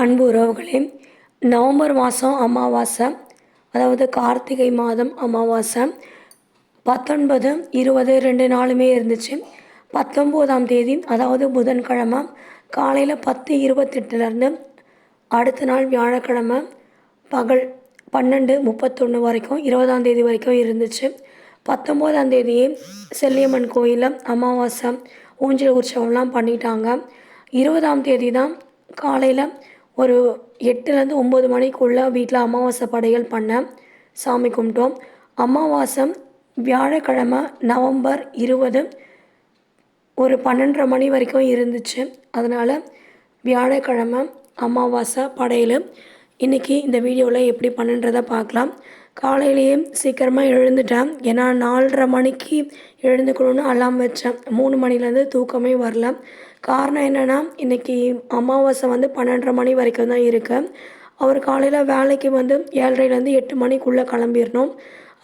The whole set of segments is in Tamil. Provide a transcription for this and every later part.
அன்பு உறவுகளே நவம்பர் மாதம் அமாவாசை அதாவது கார்த்திகை மாதம் அமாவாசை பத்தொன்பது இருபது ரெண்டு நாளுமே இருந்துச்சு. பத்தொம்போதாம் தேதி அதாவது புதன்கிழமை காலையில் பத்து இருபத்தெட்டுலேருந்து அடுத்த நாள் வியாழக்கிழமை பகல் பன்னெண்டு முப்பத்தொன்று வரைக்கும் இருபதாம் தேதி வரைக்கும் இருந்துச்சு. பத்தொம்போதாம் தேதியே செல்லியம்மன் கோயிலில் அமாவாசை ஊஞ்சல் உற்சவம்லாம் பண்ணிட்டாங்க. இருபதாம் தேதி தான் காலையில் ஒரு எட்டுலேருந்து ஒம்பது மணிக்குள்ளே வீட்டில் அமாவாசை படையல் பண்ணேன் சாமி கும்பிட்டோம். அமாவாசை வியாழக்கிழமை நவம்பர் இருபது ஒரு பன்னெண்டரை மணி வரைக்கும் இருந்துச்சு. அதனால் வியாழக்கிழமை அமாவாசை படையல். இன்றைக்கி இந்த வீடியோவில் எப்படி பண்ணுன்றதை பார்க்கலாம். காலையிலேயே சீக்கிரமாக எழுந்துட்டேன். ஏன்னா நாலரை மணிக்கு எழுந்துக்கணும்னு அலாம் வச்சேன். மூணு மணிலேருந்து தூக்கமே வரல. காரணம் என்னென்னா இன்றைக்கி அமாவாசை வந்து பன்னெண்டரை மணி வரைக்கும் தான் இருக்குது அவர் காலையில் வேலைக்கு வந்து ஏழரைலேருந்து எட்டு மணிக்குள்ளே கிளம்பிடணும்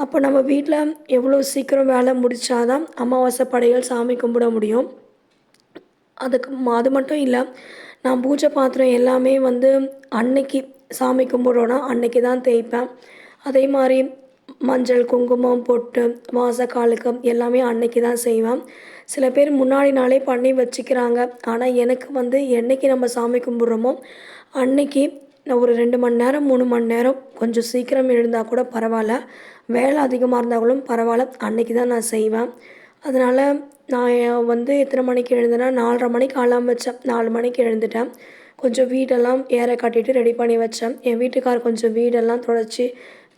அப்போ நம்ம வீட்டில் எவ்வளோ சீக்கிரம் வேலை முடித்தாதான் அமாவாசை படைகள் சாமி கும்பிட முடியும். அதுக்கு அது மட்டும் இல்லை நான் பூஜை பாத்திரம் எல்லாமே வந்து அன்னைக்கு சாமி கும்பிடுறோன்னா அன்னைக்கு தான் தேய்ப்பேன். அதே மாதிரி மஞ்சள் குங்குமம் பொட்டு மாசக்காலுக்கு எல்லாமே அன்னைக்கு தான் செய்வேன். சில பேர் முன்னாடி நாளே பண்ணி வச்சுக்கிறாங்க. ஆனால் எனக்கு வந்து என்னைக்கு நம்ம சாமி கும்பிட்றோமோ அன்னைக்கு நான் ஒரு ரெண்டு மணி நேரம் மூணு மணி நேரம் கொஞ்சம் சீக்கிரம் எழுந்தால் கூட பரவாயில்ல. வேலை அதிகமாக இருந்தாலும் பரவாயில்ல. அன்னைக்கு தான் நான் செய்வேன். அதனால் நான் வந்து எத்தனை மணிக்கு எழுந்தேன்னா நாலரை மணிக்கு அலாம் வச்சேன். நாலு மணிக்கு எழுந்துட்டேன். கொஞ்சம் வீடெல்லாம் ஏற கட்டிட்டு ரெடி பண்ணி வச்சேன். என் வீட்டுக்கார் கொஞ்சம் வீடெல்லாம் தொடச்சி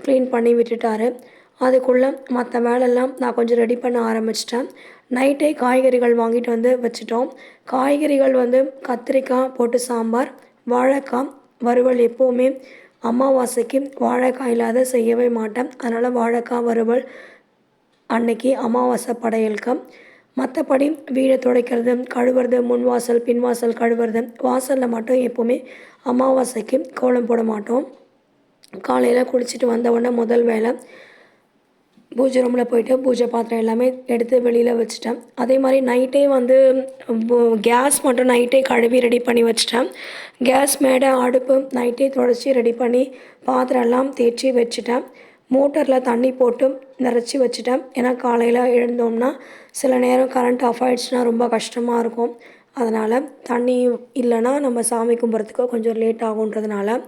க்ளீன் பண்ணி விட்டுட்டாரு. அதுக்குள்ளே மற்ற வேலையெல்லாம் நான் கொஞ்சம் ரெடி பண்ண ஆரம்பிச்சிட்டேன். நைட்டே காய்கறிகள் வாங்கிட்டு வந்து வச்சிட்டோம். காய்கறிகள் வந்து கத்திரிக்காய் போட்டு சாம்பார் வாழைக்காய் வறுவல் எப்போவுமே அமாவாசைக்கு வாழைக்காய் இல்லாத செய்யவே மாட்டேன். அதனால் வாழைக்காய் வறுவல் அன்னைக்கு அமாவாசை படையலுக்கு. மற்றபடி வீடை துடைக்கிறது கழுவுறது முன்வாசல் பின்வாசல் கழுவுறது வாசலில் மட்டும் எப்போவுமே அமாவாசைக்கு கோலம் போட மாட்டோம். காலையில் குளிச்சுட்டு வந்த உடனே முதல் வேலை பூஜை ரூமில் போயிட்டு பூஜை பாத்திரம் எல்லாமே எடுத்து வெளியில் வச்சுட்டேன். அதே மாதிரி நைட்டே வந்து கேஸ் மட்டும் நைட்டே கழுவி ரெடி பண்ணி வச்சுட்டேன். கேஸ் மேடை அடுப்பு நைட்டே தொடச்சி ரெடி பண்ணி பாத்திரம் எல்லாம் தேய்ச்சி வச்சுட்டேன். மோட்டரில் தண்ணி போட்டு நிறச்சி வச்சுட்டேன். ஏன்னா காலையில் எழுந்தோம்னா சில நேரம் கரண்ட் ஆஃப் ஆகிடுச்சுன்னா ரொம்ப கஷ்டமாக இருக்கும். அதனால் தண்ணி இல்லைன்னா நம்ம சாமி கும்பிட்றதுக்கு கொஞ்சம் லேட் ஆகுன்றதுனால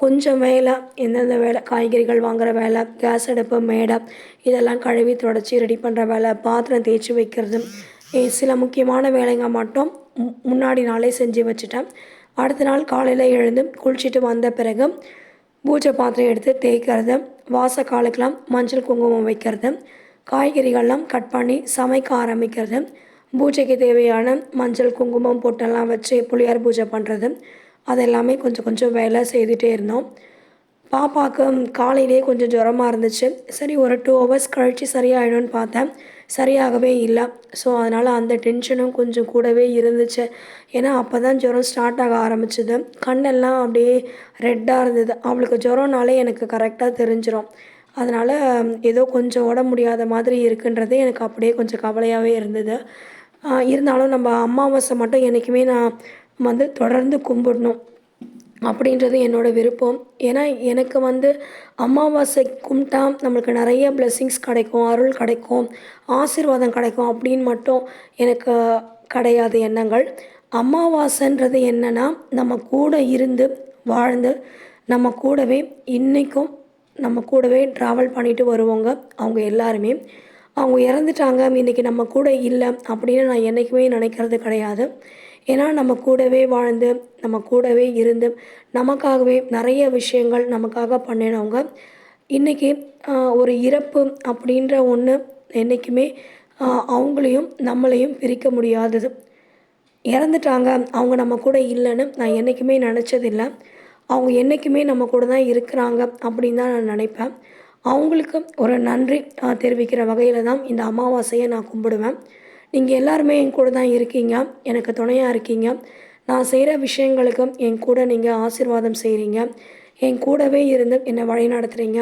கொஞ்சம் வேலை எந்தெந்த வேலை காய்கறிகள் வாங்குகிற வேலை கேஸ் அடுப்பு மேடை இதெல்லாம் கழுவி தொடச்சி ரெடி பண்ணுற வேலை பாத்திரம் தேய்ச்சி வைக்கிறது. சில முக்கியமான வேலைங்க மட்டும் முன்னாடி நாளே செஞ்சு வச்சுட்டேன். அடுத்த நாள் காலையில் எழுந்து குளிச்சுட்டு வந்த பிறகு பூஜை பாத்திரம் எடுத்து தேய்க்கிறது வாசக்காலுக்கெல்லாம் மஞ்சள் குங்குமம் வைக்கிறது காய்கறிகள்லாம் கட் பண்ணி சமைக்க ஆரம்பிக்கிறது பூஜைக்கு தேவையான மஞ்சள் குங்குமம் பொட்டெல்லாம் வச்சு புளியார் பூஜை பண்ணுறது அதெல்லாமே கொஞ்சம் கொஞ்சம் வேலை செய்துகிட்டே இருந்தோம். பாப்பாவுக்கு காலையிலே கொஞ்சம் ஜுரமாக இருந்துச்சு. சரி ஒரு டூ ஹவர்ஸ் கழித்து சரியாயிடும்னு பார்த்தேன். சரியாகவே இல்லை. ஸோ அதனால் அந்த டென்ஷனும் கொஞ்சம் கூடவே இருந்துச்சு. ஏன்னா அப்போ தான் ஜுரம் ஸ்டார்ட் ஆக ஆரம்பிச்சிது. கண்ணெல்லாம் அப்படியே ரெட்டாக இருந்தது. அவளுக்கு ஜுரம்னாலே எனக்கு கரெக்டாக தெரிஞ்சிடும் அதனால் ஏதோ கொஞ்சம் உடம்பு முடியாத மாதிரி இருக்குன்றதே எனக்கு அப்படியே கொஞ்சம் கவலையாகவே இருந்தது. இருந்தாலும் நம்ம அமாவாசை மட்டும் என்றைக்குமே நான் வந்து தொடர்ந்து கும்பிடணும் அப்படின்றது என்னோட விருப்பம். ஏன்னா எனக்கு வந்து அமாவாசை கும்பிட்டா நம்மளுக்கு நிறைய பிளெஸ்ஸிங்ஸ் கிடைக்கும் அருள் கிடைக்கும் ஆசீர்வாதம் கிடைக்கும் அப்படின்னு மட்டும் எனக்கு கிடையாது எண்ணங்கள். அமாவாசைன்றது என்னென்னா நம்ம கூட இருந்து வாழ்ந்து நம்ம கூடவே இன்றைக்கும் நம்ம கூடவே ட்ராவல் பண்ணிட்டு வருவாங்க அவங்க எல்லாருமே. அவங்க இறந்துட்டாங்க இன்றைக்கி நம்ம கூட இல்லை அப்படின்னு நான் என்றைக்குமே நினைக்கிறது கிடையாது. ஏன்னா நம்ம கூடவே வாழ்ந்து நம்ம கூடவே இருந்து நமக்காகவே நிறைய விஷயங்கள் நமக்காக பண்ணினவங்க. இன்றைக்கி ஒரு இறப்பு அப்படின்ற ஒன்று என்றைக்குமே அவங்களையும் நம்மளையும் பிரிக்க முடியாதது. இறந்துட்டாங்க அவங்க நம்ம கூட இல்லைன்னு நான் என்றைக்குமே நினச்சதில்லை. அவங்க என்றைக்குமே நம்ம கூட தான் இருக்கிறாங்க அப்படின்னு தான் நான் நினைப்பேன். அவங்களுக்கு ஒரு நன்றி தெரிவிக்கிற வகையில் தான் இந்த அமாவாசையை நான் கும்பிடுவேன். நீங்கள் எல்லாருமே என் கூட தான் இருக்கீங்க. எனக்கு துணையாக இருக்கீங்க. நான் செய்கிற விஷயங்களுக்கும் என் கூட நீங்கள் ஆசிர்வாதம் செய்கிறீங்க என் கூடவே இருந்து என்னை வழி நடத்துகிறீங்க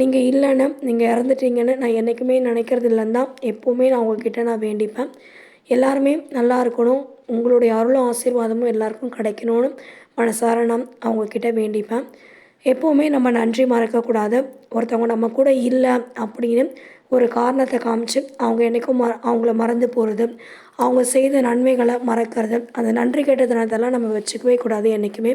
நீங்கள் இல்லைன்னு நீங்கள் இறந்துட்டீங்கன்னு நான் என்றைக்குமே நினைக்கிறது இல்லைன்னு தான் எப்போவுமே நான் உங்ககிட்ட நான் வேண்டிப்பேன். எல்லாருமே நல்லா இருக்கணும். உங்களுடைய அருளும் ஆசீர்வாதமும் எல்லாருக்கும் கிடைக்கணும்னு மனசார நான் அவங்கக்கிட்ட வேண்டிப்பேன். எப்போவுமே நம்ம நன்றி மறக்கக்கூடாது. ஒருத்தவங்க நம்ம கூட இல்லை அப்படின்னு ஒரு காரணத்தை காமிச்சு அவங்க என்றைக்கும் ம அவங்கள மறந்து போகிறது அவங்க செய்த நன்மைகளை மறக்கிறது அந்த நன்றி கேட்ட தினத்தெல்லாம் நம்ம வச்சுக்கவே கூடாது என்றைக்குமே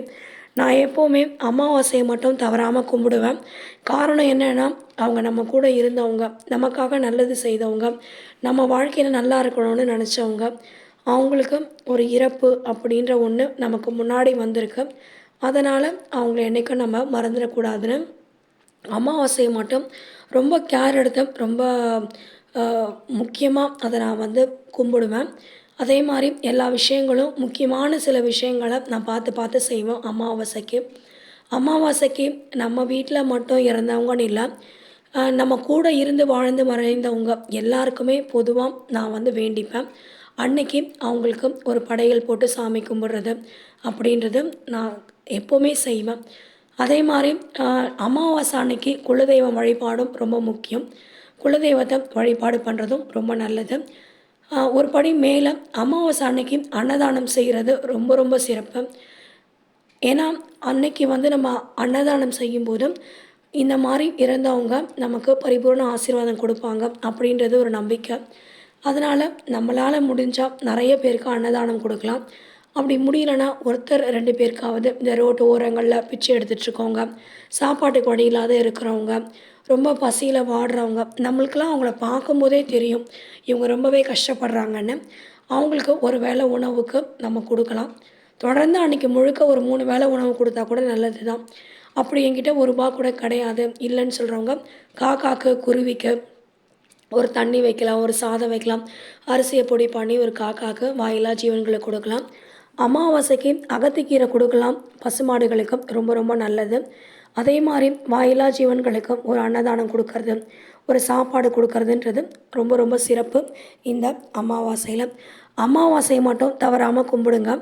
நான் எப்போவுமே அமாவாசையை மட்டும் தவறாமல் கும்பிடுவேன். காரணம் என்னென்னா அவங்க நம்ம கூட இருந்தவங்க நமக்காக நல்லது செய்தவங்க நம்ம வாழ்க்கையில் நல்லா இருக்கணும்னு நினச்சவங்க அவங்களுக்கு ஒரு இறப்பு அப்படின்ற ஒன்று நமக்கு முன்னாடி வந்திருக்கு. அதனால் அவங்கள என்றைக்கும் நம்ம மறந்துடக்கூடாதுன்னு அமாவாசையை மட்டும் ரொம்ப கேர் எடுத்து ரொம்ப முக்கியமாக அதை நான் வந்து கும்பிடுவேன். அதே மாதிரி எல்லா விஷயங்களும் முக்கியமான சில விஷயங்களை நான் பார்த்து பார்த்து செய்வேன் அமாவாசைக்கு. அமாவாசைக்கு நம்ம வீட்டில் மட்டும் இறந்தவங்கன்னு இல்லை நம்ம கூட இருந்து வாழ்ந்து மறைந்தவங்க எல்லாருக்குமே பொதுவாக நான் வந்து வேண்டிப்பேன். அன்னைக்கு அவங்களுக்கு ஒரு படையல் போட்டு சாமி கும்பிட்றது அப்படின்றது நான் எப்போவுமே செய்வேன். அதே மாதிரி அமாவாசை அன்னைக்கு குலதெய்வம் வழிபாடும் ரொம்ப முக்கியம். குலதெய்வத்தை வழிபாடு பண்ணுறதும் ரொம்ப நல்லது. ஒரு படி மேலே அமாவாசை அன்னைக்கு அன்னதானம் செய்கிறது ரொம்ப ரொம்ப சிறப்பு. ஏன்னா அன்னைக்கு வந்து நம்ம அன்னதானம் செய்யும்போது இந்த மாதிரி இறந்தவங்க நமக்கு பரிபூர்ண ஆசீர்வாதம் கொடுப்பாங்க அப்படின்றது ஒரு நம்பிக்கை. அதனால் நம்மளால் முடிஞ்சால் நிறைய பேருக்கு அன்னதானம் கொடுக்கலாம். அப்படி முடியலன்னா ஒருத்தர் ரெண்டு பேருக்காவது இந்த ரோட்டு ஓரங்களில் பிச்சை எடுத்துகிட்ருக்கவங்க சாப்பாட்டுக்கு வழி இல்லாத இருக்கிறவங்க ரொம்ப பசியில் வாடுறவங்க நம்மளுக்கெல்லாம் அவங்கள பார்க்கும்போதே தெரியும் இவங்க ரொம்பவே கஷ்டப்படுறாங்கன்னு. அவங்களுக்கு ஒரு வேளை உணவுக்கு நம்ம கொடுக்கலாம். தொடர்ந்து அன்றைக்கி முழுக்க ஒரு மூணு வேளை உணவு கொடுத்தா கூட நல்லது தான் அப்படி என்கிட்ட ஒரு ரூபா கூட கிடையாது. இல்லைன்னு சொல்கிறவங்க காக்காக்கு குருவிக்கு ஒரு தண்ணி வைக்கலாம் ஒரு சாதம் வைக்கலாம் அரிசியை பொடி பண்ணி ஒரு காக்காக்கு வாயிலா ஜீவன்களுக்கு கொடுக்கலாம். அமாவாசைக்கு அகத்திக்கீரை கொடுக்கலாம். பசுமாடுகளுக்கு ரொம்ப ரொம்ப நல்லது. அதே மாதிரி வாயிலா ஜீவன்களுக்கும் ஒரு அன்னதானம் கொடுக்கறது. ஒரு சாப்பாடு கொடுக்கறதுன்றது ரொம்ப ரொம்ப சிறப்பு இந்த அமாவாசையில். அமாவாசையை மட்டும் தவறாமல் கும்பிடுங்க.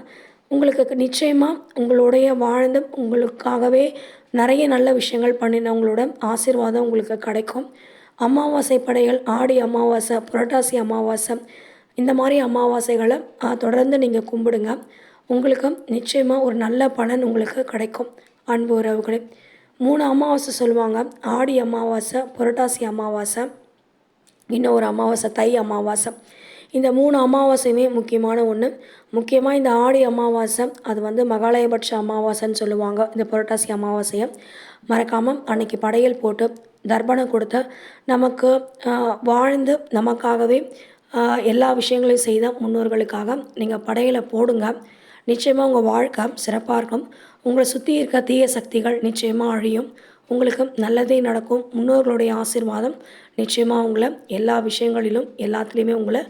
உங்களுக்கு நிச்சயமாக உங்களுடைய வாழ்ந்து உங்களுக்காகவே நிறைய நல்ல விஷயங்கள் பண்ணினவங்களோட ஆசீர்வாதம் உங்களுக்கு கிடைக்கும். அமாவாசை படைகள் ஆடி அமாவாசை புரட்டாசி அமாவாசை இந்த மாதிரி அமாவாசைகளை தொடர்ந்து நீங்கள் கும்பிடுங்க. உங்களுக்கு நிச்சயமாக ஒரு நல்ல பலன் உங்களுக்கு கிடைக்கும். அன்பு உறவுகளே மூணு அமாவாசை சொல்லுவாங்க. ஆடி அமாவாசை புரட்டாசி அமாவாசை இன்னும் ஒரு அமாவாசை தை அமாவாசை. இந்த மூணு அமாவாசையுமே முக்கியமான ஒன்று முக்கியமாக இந்த ஆடி அமாவாசை அது வந்து மகாலயபட்ச அமாவாசைன்னு சொல்லுவாங்க. இந்த புரட்டாசி அமாவாசையை மறக்காமல் அன்னைக்கு படையல் போட்டு தர்ப்பணம் கொடுத்து நமக்கு வாழ்ந்து நமக்காகவே எல்லா விஷயங்களையும் செய்த முன்னோர்களுக்காக நீங்கள் படையலை போடுங்க. நிச்சயமாக உங்கள் வாழ்க்கை சிறப்பாக இருக்கும். உங்களை சுற்றி இருக்க தீய சக்திகள் நிச்சயமாக அழியும். உங்களுக்கு நல்லதே நடக்கும். முன்னோர்களுடைய ஆசிர்வாதம் நிச்சயமாக உங்களை எல்லா விஷயங்களிலும் எல்லாத்துலேயுமே உங்களை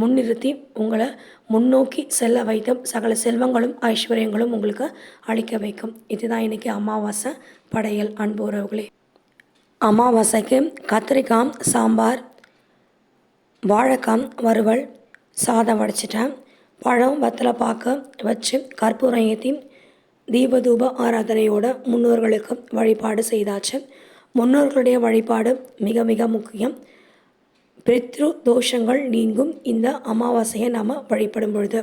முன்னிறுத்தி உங்களை முன்னோக்கி செல்ல வைத்து சகல செல்வங்களும் ஐஸ்வர்யங்களும் உங்களுக்கு அளிக்க வைக்கும். இதுதான் இன்றைக்கி அமாவாசை படையல் அன்பு உறவுகளே. அமாவாசைக்கு கத்திரிக்காய் சாம்பார் வாழைக்காய் வறுவல் சாதம் வடிச்சிட்டேன். பழம் வத்தலை பார்க்க வச்சு கற்பூரம் ஏற்றி தீபதூப ஆராதனையோட முன்னோர்களுக்கு வழிபாடு செய்தாச்சு. முன்னோர்களுடைய வழிபாடு மிக மிக முக்கியம். பித்ரு தோஷங்கள் நீங்கும் இந்த அமாவாசையை நாம் வழிபடும் பொழுது.